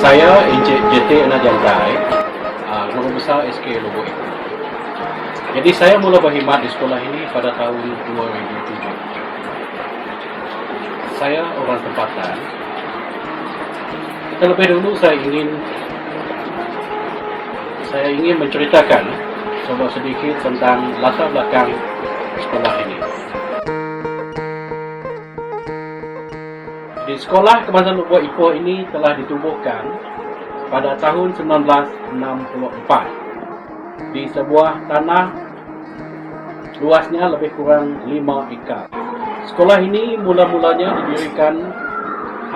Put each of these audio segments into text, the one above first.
Saya Encik JT Anak Jantai, uh, Guru Besar SK Lobo Ibu. Jadi saya mula berkhidmat di sekolah ini pada tahun 2007. Saya orang tempatan. Terlebih dulu saya ingin saya ingin menceritakan sebuah sedikit tentang latar belakang sekolah sekolah Kebangsaan Lubuk Ipoh ini telah ditubuhkan pada tahun 1964 di sebuah tanah luasnya lebih kurang 5 ekar. Sekolah ini mula-mulanya didirikan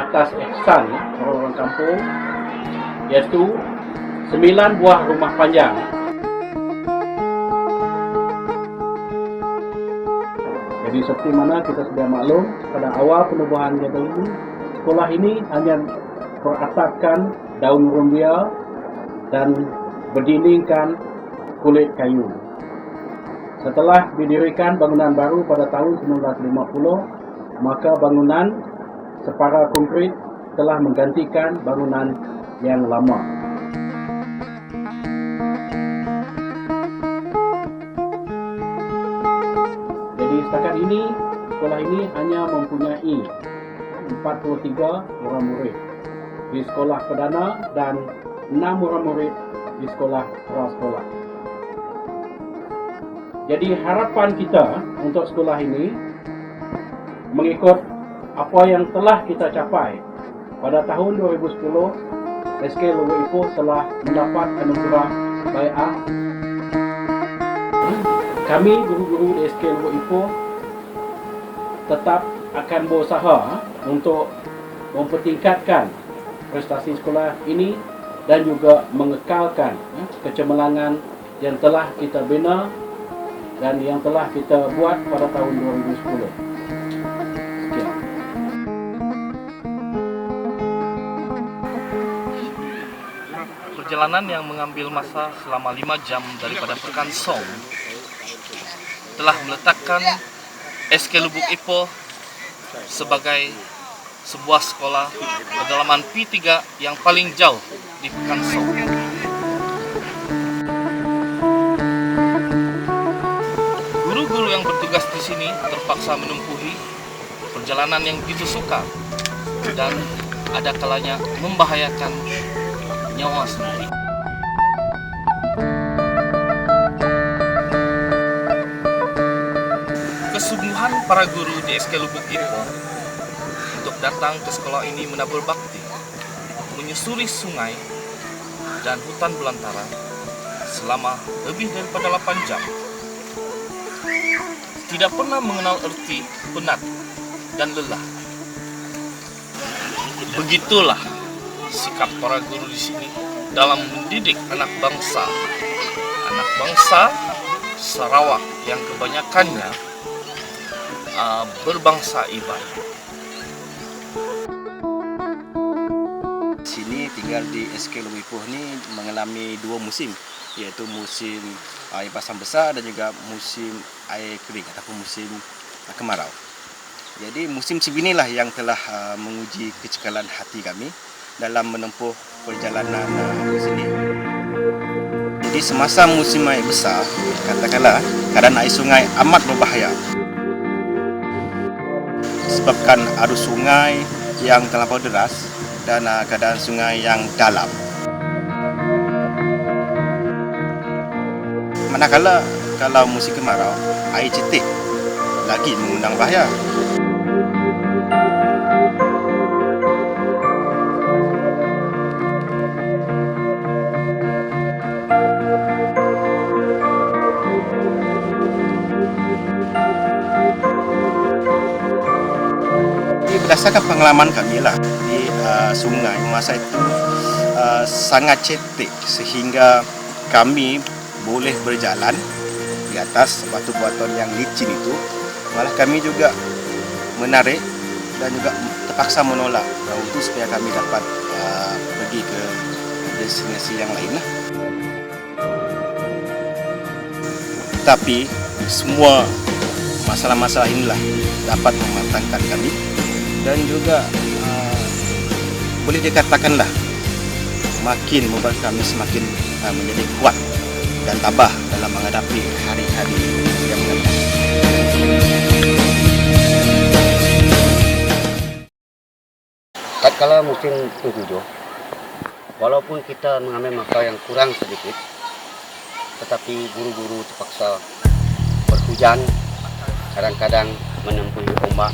atas ihsan orang-orang kampung iaitu 9 buah rumah panjang Jadi seperti mana kita sudah maklum pada awal penubuhan jabal ini, sekolah ini hanya beratapkan daun rumbia dan berdindingkan kulit kayu. Setelah didirikan bangunan baru pada tahun 1950, maka bangunan separa konkrit telah menggantikan bangunan yang lama. Jadi setakat ini sekolah ini hanya mempunyai 43 orang murid di sekolah perdana dan 6 orang murid di sekolah prasekolah. Jadi harapan kita untuk sekolah ini mengikut apa yang telah kita capai pada tahun 2010 SK Lubuk Ipoh telah mendapat anugerah Bai'ah kami guru-guru di SK Lubuk Ipoh tetap akan berusaha untuk mempertingkatkan prestasi sekolah ini dan juga mengekalkan eh, kecemerlangan yang telah kita bina dan yang telah kita buat pada tahun 2010. Sekian. Perjalanan yang mengambil masa selama 5 jam daripada Pekan Song telah meletakkan SK Lubuk Ipoh sebagai sebuah sekolah kedalaman P3 yang paling jauh di Pekan Song. Guru-guru yang bertugas di sini terpaksa menempuhi perjalanan yang begitu sukar dan ada kalanya membahayakan nyawa sendiri. Kesungguhan para guru di SK Lubuk Ipoh untuk datang ke sekolah ini menabur bakti, menyusuri sungai dan hutan belantara selama lebih daripada 8 jam. Tidak pernah mengenal erti penat dan lelah. Begitulah sikap para guru di sini dalam mendidik anak bangsa. Anak bangsa Sarawak yang kebanyakannya uh, berbangsa Iban. Sini tinggal di SK Lumipuh ni mengalami dua musim iaitu musim air pasang besar dan juga musim air kering ataupun musim kemarau. Jadi musim inilah yang telah uh, menguji kecekalan hati kami dalam menempuh perjalanan uh, di sini. Jadi semasa musim air besar, katakanlah keadaan air sungai amat berbahaya. Sebabkan arus sungai yang terlampau deras dan uh, keadaan sungai yang dalam. Manakala kalau musim kemarau, air cetek lagi mengundang bahaya. Berdasarkan pengalaman kami lah di uh, sungai masa itu uh, sangat cetek sehingga kami boleh berjalan di atas batu-batuan yang licin itu malah kami juga menarik dan juga terpaksa menolak perahu itu supaya kami dapat uh, pergi ke destinasi yang lain lah. Tapi semua masalah-masalah inilah dapat mematangkan kami dan juga uh, boleh dikatakanlah makin membuat kami semakin uh, menjadi kuat dan tabah dalam menghadapi hari-hari yang mendatang. tatkala musim penghujan walaupun kita mengambil masa yang kurang sedikit tetapi guru-guru terpaksa berhujan kadang-kadang menempuhi ombak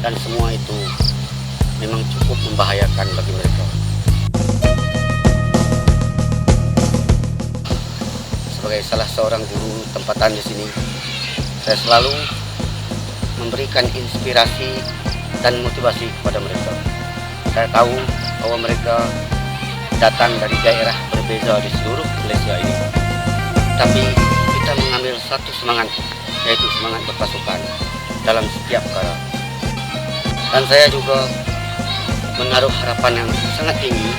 dan semua itu memang cukup membahayakan bagi mereka sebagai salah seorang guru tempatan di sini saya selalu memberikan inspirasi dan motivasi kepada mereka. Saya tahu bahwa mereka datang dari daerah berbeza di seluruh Malaysia ini. Tapi kita mengambil satu semangat, yaitu semangat berpasukan dalam setiap perkara. Dan saya juga menaruh harapan yang sangat tinggi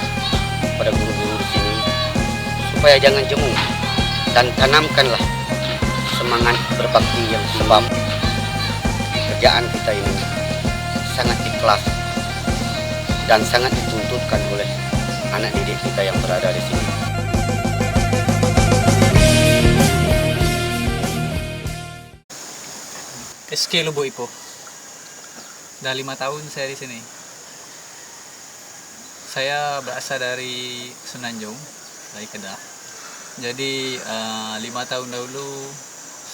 pada guru-guru di sini supaya jangan jemu dan tanamkanlah semangat berbakti yang sebab kerjaan kita ini sangat ikhlas dan sangat dituntutkan oleh anak didik kita yang berada di sini. SK Lubuk Ipoh. Dah lima tahun saya di sini. Saya berasal dari Senanjung, dari Kedah. Jadi uh, lima tahun dahulu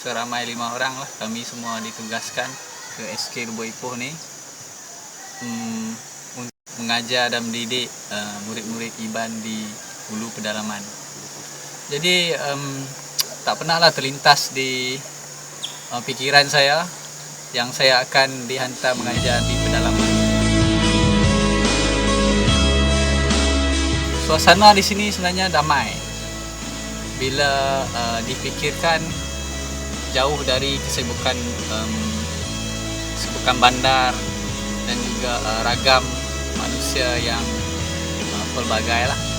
seramai lima orang lah kami semua ditugaskan ke SK Lubuk Ipoh ni um, untuk mengajar dan mendidik uh, murid-murid IBAN di hulu pedalaman. Jadi um, tak pernahlah terlintas di uh, fikiran saya yang saya akan dihantar mengajar di pedalaman. Suasana di sini sebenarnya damai. Bila uh, dipikirkan jauh dari kesibukan um, kesibukan bandar dan juga uh, ragam manusia yang uh, pelbagai lah.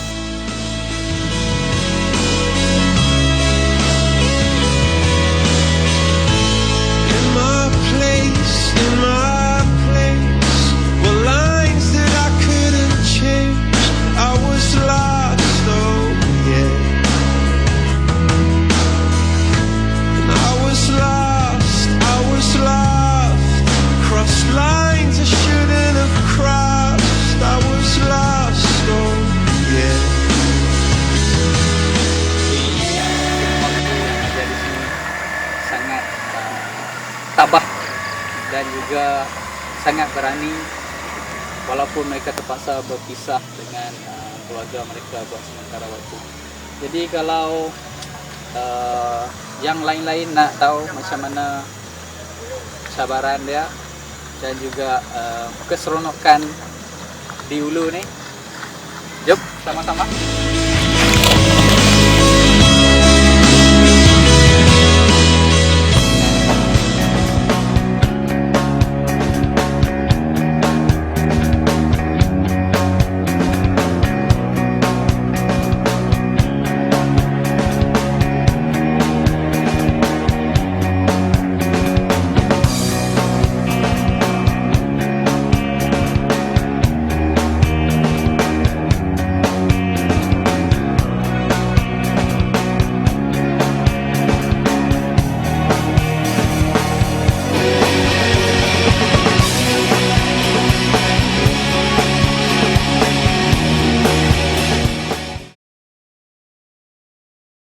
Dan juga sangat berani walaupun mereka terpaksa berpisah dengan uh, keluarga mereka buat sementara waktu. Jadi kalau uh, yang lain-lain nak tahu macam mana cabaran dia dan juga uh, keseronokan di hulu ni, jom sama-sama.